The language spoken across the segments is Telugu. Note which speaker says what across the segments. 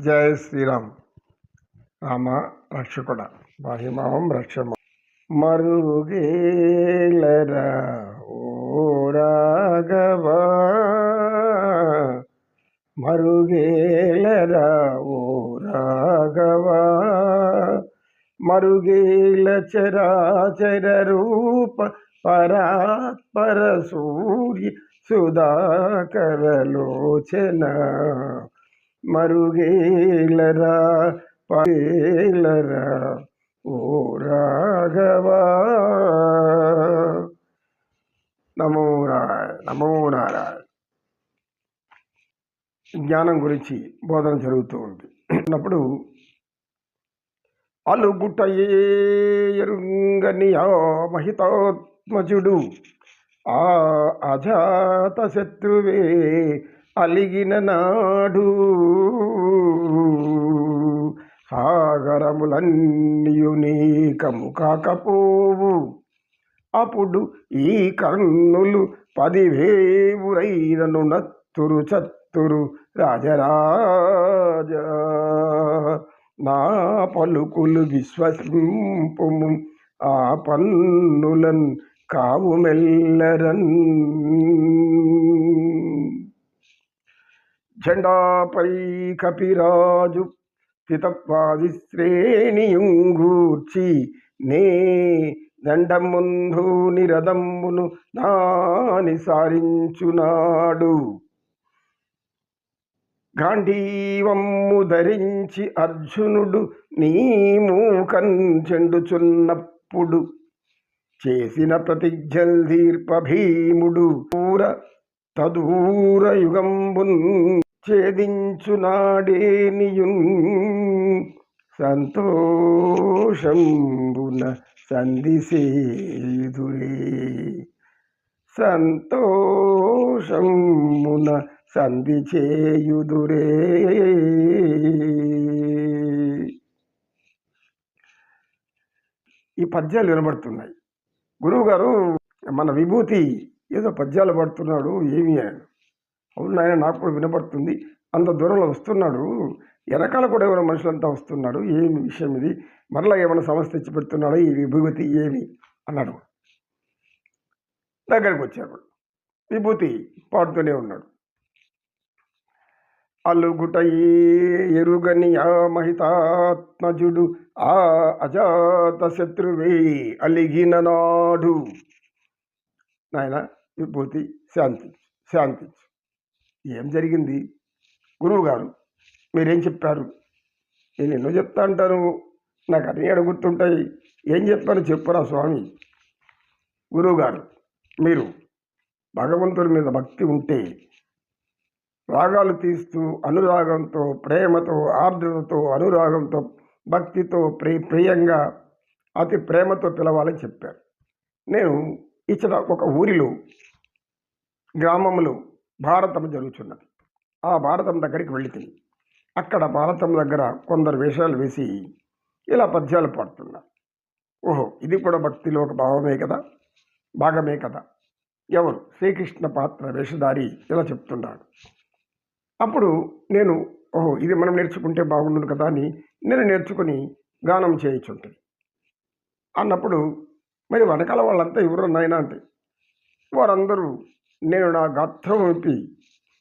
Speaker 1: జయ శ్రీరామ్. రామ రక్షకుడ మహిమం రక్షమ. మరుగేలరా ఓ రాఘవ. మరుగేలరా ఓ రాఘవ. మరుగేల చరాచర రూప పరాత్పర సూర్య సుధాకరలోచన మరుగేలరా పగేలరా ఓ రాఘవా. నమో నారాయణ నమో నారాయణ. జ్ఞానం గురించి బోధన జరుగుతూ ఉంది. అన్నప్పుడు అలుగుటయే ఎరుంగని ఆ మహితాత్మజుడు ఆ అజాత శత్రువే అలిగిన నాడు సాగరములన్నీయు నీకము కాకపోవు. అప్పుడు ఈ కన్నులు పదివేవురైనను నత్తురు చత్తురు రాజరాజ నా పలుకులు విశ్వసింపుము ఆ పన్నులన్ కావు మెల్లరన్ జెండాపై కపిరాజు పితత్వాది శ్రేణియుంగూర్చి నే దండముందు నిరదమ్మును దాని సారించునాడు. గాంధీవమ్ము ధరించి అర్జునుడు నీ మూకం చెండుచున్నప్పుడు చేసిన ప్రతిజ్ఞల్ దీర్ప భీముడు పూర తదూర యుగంబున్ ఛేదించునాడేనియున్ సంతోషంబున సంధిసేదురే. సంతోషమున సంధి చేయుదురే ఈ పద్యాలు వినబడుతున్నాయి. గురువుగారు మన విభూతి ఏదో పద్యాలు పడుతున్నాడు ఏమి అని. అవును నాయన నాకు కూడా వినపడుతుంది. అంత దూరంలో వస్తున్నాడు. వెనకాల కూడా ఎవరైనా మనుషులంతా వస్తున్నాడు ఏమి విషయం ఇది? మరలా ఏమైనా సమస్య తెచ్చి పెడుతున్నాడు? ఈ విభూతి ఏమి? అన్నాడు. దగ్గరికి వచ్చాడు. విభూతి పాడుతూనే ఉన్నాడు. అలుగుటయే ఎరుగని ఆ మహితాత్మజుడు ఆ అజాత శత్రువే అలిగిన నాడు. నాయన విభూతి శాంతి శాంతి. ఏం జరిగింది? గురువుగారు మీరేం చెప్పారు? నేను ఎన్నో చెప్తా అంటాను. నాకు అన్ని అడుగుతుంటాయి. ఏం చెప్పాను చెప్పురా స్వామి. గురువుగారు మీరు భగవంతుడి మీద భక్తి ఉంటే రాగాలు తీస్తూ అనురాగంతో ప్రేమతో ఆర్ద్రతతో అనురాగంతో భక్తితో ప్రే ప్రియంగా అతి ప్రేమతో పిలవాలని చెప్పారు. నేను ఇచ్చిన ఒక ఊరిలో గ్రామంలో భారతం జరుగుతున్నది ఆ భారతం దగ్గరికి వెళితే అక్కడ భారతం దగ్గర కొందరు వేషాలు వేసి ఇలా పద్యాలు పాడుతున్నారు. ఓహో ఇది కూడా భక్తిలో ఒక భావమే కదా? భాగమే కదా? ఎవరు? శ్రీకృష్ణ పాత్ర వేషధారి ఇలా చెప్తున్నాడు. అప్పుడు నేను ఓహో ఇది మనం నేర్చుకుంటే బాగుండును కదా అని నేను నేర్చుకుని గానం చేయించుంటుంది అన్నప్పుడు మరి వెనకాల వాళ్ళంతా ఎవరు నాయన అంటే వారందరూ నేను నా గాత్రం విప్పి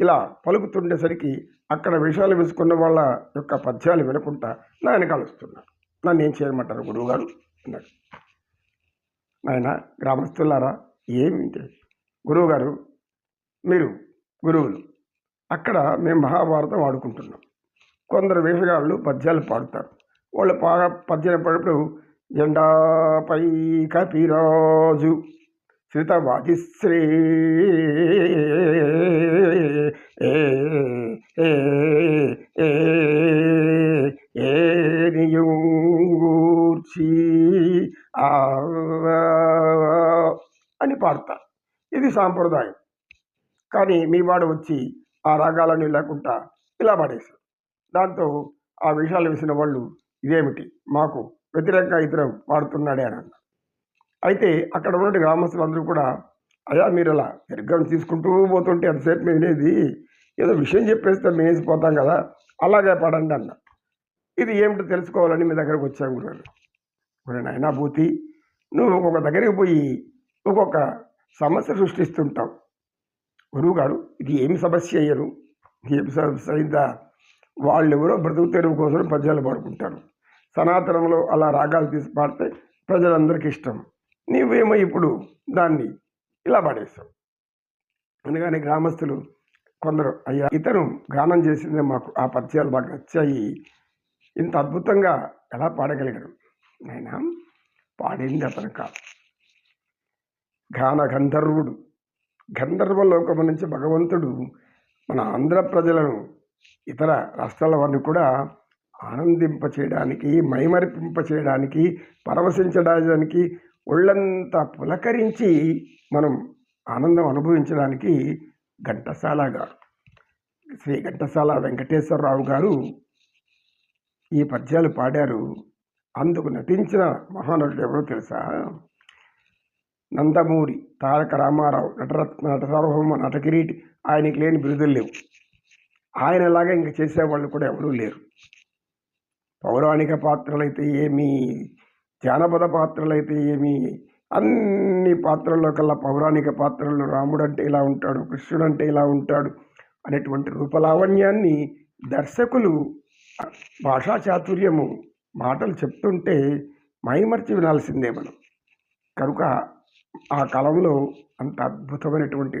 Speaker 1: ఇలా పలుకుతుండేసరికి అక్కడ విషయాలు వేసుకున్న వాళ్ళ యొక్క పద్యాలు వినకుండా నా వెనకాలుస్తున్నాను నన్ను ఏం చేయమంటారు గురువుగారు? అన్నాడు. నాయన గ్రామస్తులారా ఏమిటి? గురువుగారు మీరు గురువులు. అక్కడ మేము మహాభారతం ఆడుకుంటున్నాం. కొందరు వేషగాళ్ళు పద్యాలు పాడుతారు. వాళ్ళు బాగా పద్యాలు జెండా జెండాపై కపిరాజు శ్రుతవాజిశ్రీ ఏ ఏ ఏనియూర్చి అని పాడతారు ఇది సాంప్రదాయం. కానీ మీ వాడు వచ్చి ఆ రాగాలన్నీ లేకుండా ఇలా పాడేశారు దాంతో ఆ విషయాలు వేసిన వాళ్ళు ఇదేమిటి? మాకు వ్యతిరేకంగా ఇతరం పాడుతున్నాడే అని అన్నారు. అయితే అక్కడ ఉన్న గ్రామస్తులందరూ కూడా అయ్యా మీరు అలా దీర్ఘం తీసుకుంటూ పోతుంటే ఎంతసేపు మేము వినేది ఏదో విషయం చెప్పేస్తే మేము వేసిపోతాం కదా అలాగే పడండి అన్న. ఇది ఏమిటో తెలుసుకోవాలని మీ దగ్గరకు వచ్చాం గురుగారు. గురు నాయనా భూతి నువ్వు ఒక్కొక్క దగ్గరికి పోయి ఒక్కొక్క సమస్య సృష్టిస్తుంటావు. గురువు గారు ఇది ఏమి సమస్య అయ్యను? ఏమి సమస్య అయిందా? వాళ్ళు ఎవరో బ్రతుకు తెరువు కోసం పద్యాలు పాడుకుంటారు. సనాతనంలో అలా రాగాలు తీసి పాడితే ప్రజలందరికీ ఇష్టం. నీవేమో ఇప్పుడు దాన్ని ఇలా పడేస్తావు అందుకని గ్రామస్తులు కొందరు అయ్యా ఇతను గానం చేసిందే మాకు ఆ పద్యాలు బాగా నచ్చాయి. ఇంత అద్భుతంగా ఎలా పాడగలిగాడు? ఆయన పాడింది అతను కాదు. గాన గంధర్వుడు గంధర్వ లోకము నుంచి భగవంతుడు మన ఆంధ్ర ప్రజలను ఇతర రాష్ట్రాల వారిని కూడా ఆనందింప చేయడానికి మైమరిపింప చేయడానికి పరవశించడానికి ఒళ్ళంతా పులకరించి మనం ఆనందం అనుభవించడానికి ఘంటసాల గారు శ్రీ ఘంటసాల వెంకటేశ్వరరావు గారు ఈ పద్యాలు పాడారు. అందుకు నటించిన మహానటుడు ఎవరో తెలుసా? నందమూరి తారక రామారావు నటరత్న నటసార్వభౌమ నటకిరీటి ఆయనకి లేని బిరుదులు లేవు. ఆయనలాగా ఇంక చేసేవాళ్ళు కూడా ఎవరూ లేరు. పౌరాణిక పాత్రలైతే ఏమీ జానపద పాత్రలైతే ఏమి? అన్ని పాత్రల్లో కల్లా పౌరాణిక పాత్రల్లో రాముడు అంటే ఇలా ఉంటాడు కృష్ణుడు అంటే ఇలా ఉంటాడు అనేటువంటి రూపలావణ్యాన్ని దర్శకులు భాషా చాతుర్యము మాటలు చెప్తుంటే మైమర్చి వినాల్సిందే మనం. కనుక ఆ కాలంలో అంత అద్భుతమైనటువంటి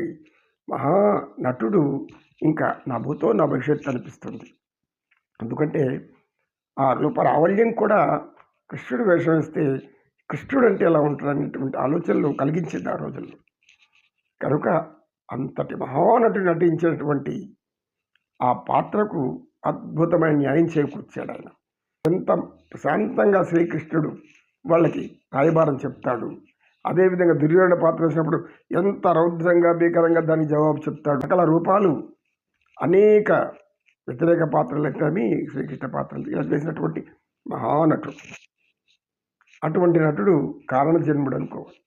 Speaker 1: మహా నటుడు ఇంకా నా భూతో నా భవిష్యత్తు అనిపిస్తుంది. ఎందుకంటే ఆ రూపరావళ్యం కూడా కృష్ణుడు వేషం వేస్తే కృష్ణుడు అంటే ఎలా ఉంటాడు అనేటువంటి ఆలోచనలు కలిగించింది ఆ రోజుల్లో. కనుక అంతటి మహానటుడు నటించినటువంటి ఆ పాత్రకు అద్భుతమైన న్యాయం చేకూర్చాడు ఆయన. ఎంత ప్రశాంతంగా శ్రీకృష్ణుడు వాళ్ళకి రాయబారం చెప్తాడు. అదేవిధంగా దుర్యోధన పాత్ర వేసినప్పుడు ఎంత రౌద్రంగా భీకరంగా దానికి జవాబు చెప్తాడు. రకాల రూపాలు అనేక వ్యతిరేక పాత్రలు అయితే శ్రీకృష్ణ పాత్రలు ఇలా చేసినటువంటి మహానటుడు. అటువంటి నటుడు కారణ జన్ముడు అనుకోవాలి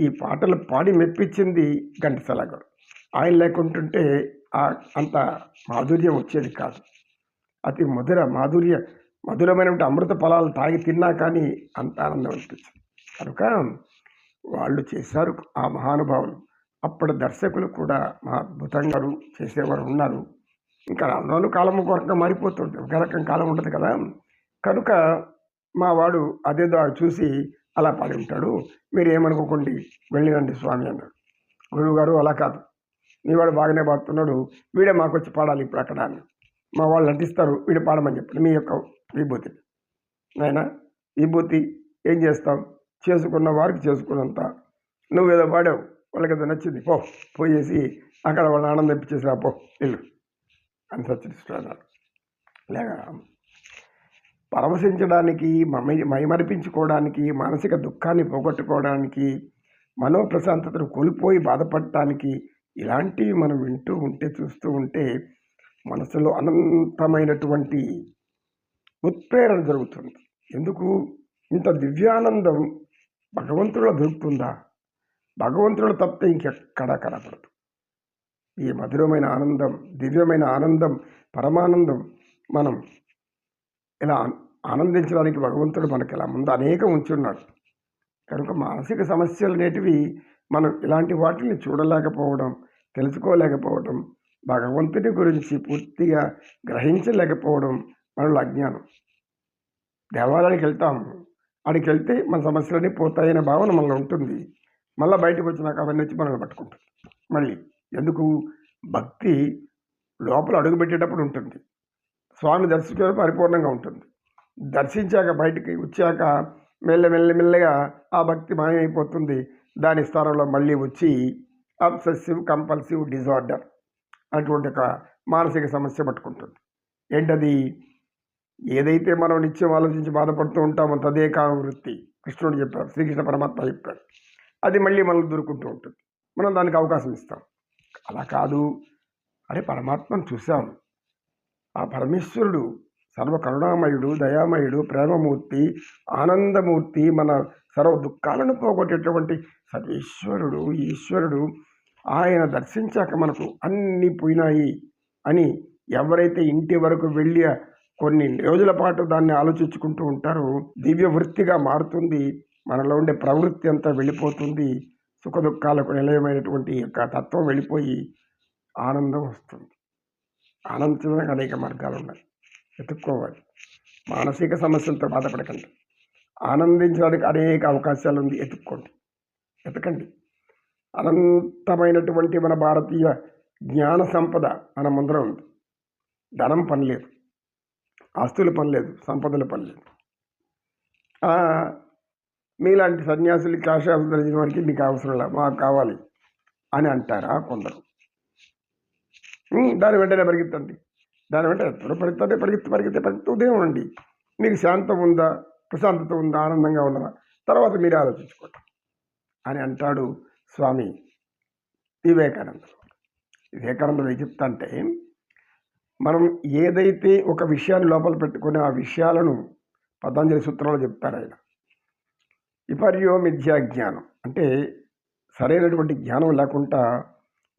Speaker 1: ఈ పాటలు పాడి మెప్పించింది ఘంటసాల గారు ఆయన లేకుంటుంటే ఆ అంత మాధుర్యం వచ్చేది కాదు. అతి మధుర మాధుర్య మధురమైనటువంటి అమృత ఫలాలు తాగి తిన్నా కానీ అంత ఆనందం అనిపించింది. కనుక వాళ్ళు చేశారు ఆ మహానుభావులు. అప్పటి దర్శకులు కూడా మా అద్భుతంగా చేసేవారు ఉన్నారు. ఇంకా రాను కాలం ఒక రకంగా మారిపోతుంది ఒక రకం కాలం ఉంటుంది కదా. కనుక మా వాడు అదేదో చూసి అలా పాడి ఉంటాడు. మీరు ఏమనుకోకండి వెళ్ళినండి స్వామి అన్నాడు. గురువు గారు అలా కాదు. మీ వాడు బాగానే పాడుతున్నాడు. వీడే మాకు వచ్చి పాడాలి ఇప్పుడు అక్కడ అని మా వాళ్ళు నటిస్తారు వీడు పాడమని చెప్పండి మీ యొక్క విభూతి నాయన విభూతి ఏం చేస్తాం చేసుకున్న వారికి చేసుకున్నంత. నువ్వేదో పాడావు వాళ్ళకి ఏదో నచ్చింది పో పోయేసి అక్కడ వాళ్ళని ఆనందం ఇప్పించేసి రా పో వెళ్ళు అని సత్యనిష్ఠుడు లేక పరవశించడానికి మమై మైమరిపించుకోవడానికి మానసిక దుఃఖాన్ని పోగొట్టుకోవడానికి మనోప్రశాంతతను కోల్పోయి బాధపడటానికి ఇలాంటివి మనం వింటూ ఉంటే చూస్తూ ఉంటే మనసులో అనంతమైనటువంటి ఉత్ప్రేరణ జరుగుతుంది. ఎందుకు? ఇంత దివ్యానందం భగవంతుడిలో దొరుకుతుందా? భగవంతుడు తప్పితే ఇంకెక్కడా కనపడదు. ఈ మధురమైన ఆనందం దివ్యమైన ఆనందం పరమానందం మనం ఇలా ఆనందించడానికి భగవంతుడు మనకి ఇలా ముందు అనేకం ఉంచున్నాడు. కనుక మానసిక సమస్యలు అనేటివి మనం ఇలాంటి వాటిని చూడలేకపోవడం తెలుసుకోలేకపోవడం భగవంతుని గురించి పూర్తిగా గ్రహించలేకపోవడం మనలో అజ్ఞానం. దేవాలయానికి వెళ్తాము. అక్కడికి వెళ్తే మన సమస్యలన్నీ పోతాయనే భావన మనలో ఉంటుంది. మళ్ళీ బయటకు వచ్చినాక అవన్నీ వచ్చి మనల్ని పట్టుకుంటుంది. మళ్ళీ ఎందుకు? భక్తి లోపల అడుగుపెట్టేటప్పుడు ఉంటుంది. స్వామి దర్శించడం పరిపూర్ణంగా ఉంటుంది. దర్శించాక బయటికి వచ్చాక మెల్ల మెల్ల మెల్లగా ఆ భక్తి మాయమైపోతుంది. దాని స్థానంలో మళ్ళీ వచ్చి అబ్సెసివ్ కంపల్సివ్ డిజార్డర్ అటువంటి ఒక మానసిక సమస్య పట్టుకుంటుంది. ఏంటది? ఏదైతే మనం నిత్యం ఆలోచించి బాధపడుతూ ఉంటామో తదే కామ వృత్తి కృష్ణుడు చెప్పారు శ్రీకృష్ణ పరమాత్మ చెప్పారు అది మళ్ళీ మనల్ని దొరుకుంటూ ఉంటుంది. మనం దానికి అవకాశం ఇస్తాం. అలా కాదు. అరే పరమాత్మను చూసాము ఆ పరమేశ్వరుడు సర్వ కరుణామయుడు దయామయుడు ప్రేమమూర్తి ఆనందమూర్తి మన సర్వ దుఃఖాలను పోగొట్టేటువంటి సర్వేశ్వరుడు ఈశ్వరుడు. ఆయన దర్శించాక మనకు అన్నీ పోయినాయి అని ఎవరైతే ఇంటి వరకు వెళ్ళి కొన్ని రోజుల పాటు దాన్ని ఆలోచించుకుంటూ ఉంటారో దివ్య వృత్తిగా మారుతుంది. మనలో ఉండే ప్రవృత్తి అంతా వెళ్ళిపోతుంది. సుఖ దుఃఖాలకు నిలయమైనటువంటి యొక్క తత్వం వెళ్ళిపోయి ఆనందం వస్తుంది. ఆనందించడానికి అనేక మార్గాలు ఉన్నాయి. వెతుక్కోవాలి. మానసిక సమస్యలతో బాధపడకండి. ఆనందించడానికి అనేక అవకాశాలు ఉంది. ఎత్తుక్కోండి ఎతకండి అనంతమైనటువంటి మన భారతీయ జ్ఞాన సంపద మన ముందర ఉంది. ధనం పనిలేదు ఆస్తులు పనిలేదు సంపదలు పనిలేదు మీలాంటి సన్యాసులు కాశాలు తెలిసిన వారికి మీకు అవసరం లేదు. మాకు కావాలి అని అంటారా కొందరు? దాని వెంటనే పరిగెత్తండి. దాని వెంటనే ఎప్పుడు పరిగెత్తండి పరిగెత్తి పరిగెత్తి పరిగెత్తి ఉదయం ఉండండి మీకు శాంతం ఉందా? ప్రశాంతత ఉందా? ఆనందంగా ఉన్నదా తర్వాత మీరే ఆలోచించుకోండి. అని అంటాడు స్వామి వివేకానంద వివేకానందుడు ఏం చెప్తా అంటే మనం ఏదైతే ఒక విషయాన్ని లోపల పెట్టుకుని ఆ విషయాలను పతంజలి సూత్రంలో చెప్తారు ఆయన. విపర్యో మిథ్యా జ్ఞానం. అంటే సరైనటువంటి జ్ఞానం లేకుండా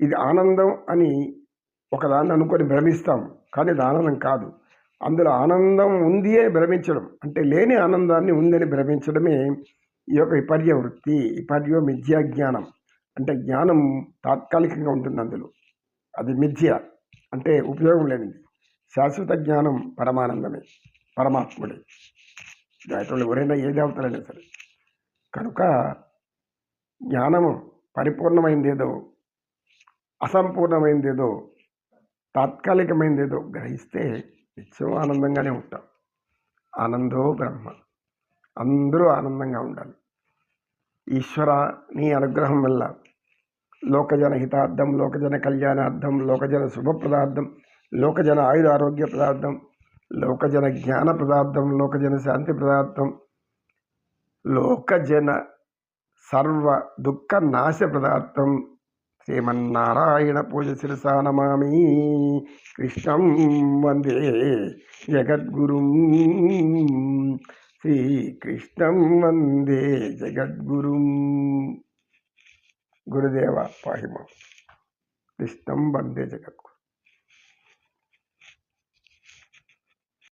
Speaker 1: ఇది ఆనందం అని ఒకదాన్ని అనుకొని భ్రమిస్తాం. కానీ అది ఆనందం కాదు. అందులో ఆనందం ఉంది అని భ్రమించడం. అంటే లేని ఆనందాన్ని ఉందని భ్రమించడమే ఈ యొక్క విపర్య వృత్తి విపర్య మిథ్యా జ్ఞానం. అంటే జ్ఞానం తాత్కాలికంగా ఉంటుంది అందులో. అది మిథ్య. అంటే ఉపయోగం లేనిది. శాశ్వత జ్ఞానం పరమానందమే. పరమాత్ముడే. జాతరలు ఎవరైనా ఏ దేవతలైనా సరే. కనుక జ్ఞానము పరిపూర్ణమైందేదో అసంపూర్ణమైందేదో తాత్కాలికమైందేదో గ్రహిస్తే నిత్యం ఆనందంగానే ఉంటాం. ఆనందో బ్రహ్మ. అందరూ ఆనందంగా ఉండాలి. ఈశ్వర నీ అనుగ్రహం వల్ల లోకజన హితార్థం లోకజన కళ్యాణార్థం లోకజన శుభప్రదార్థం లోకజన ఆయుధ ఆరోగ్య పదార్థం లోకజన జ్ఞాన పదార్థం లోకజన శాంతి పదార్థం లోకజన సర్వ దుఃఖ నాశ పదార్థం శ్రీమన్నారాయణ పూజ శిరసానమామి కృష్ణం వందే జగద్గురుం. శ్రీకృష్ణం వందే జగద్గురుం. గురుదేవ పాహిమ. కృష్ణం వందే జగద్గురు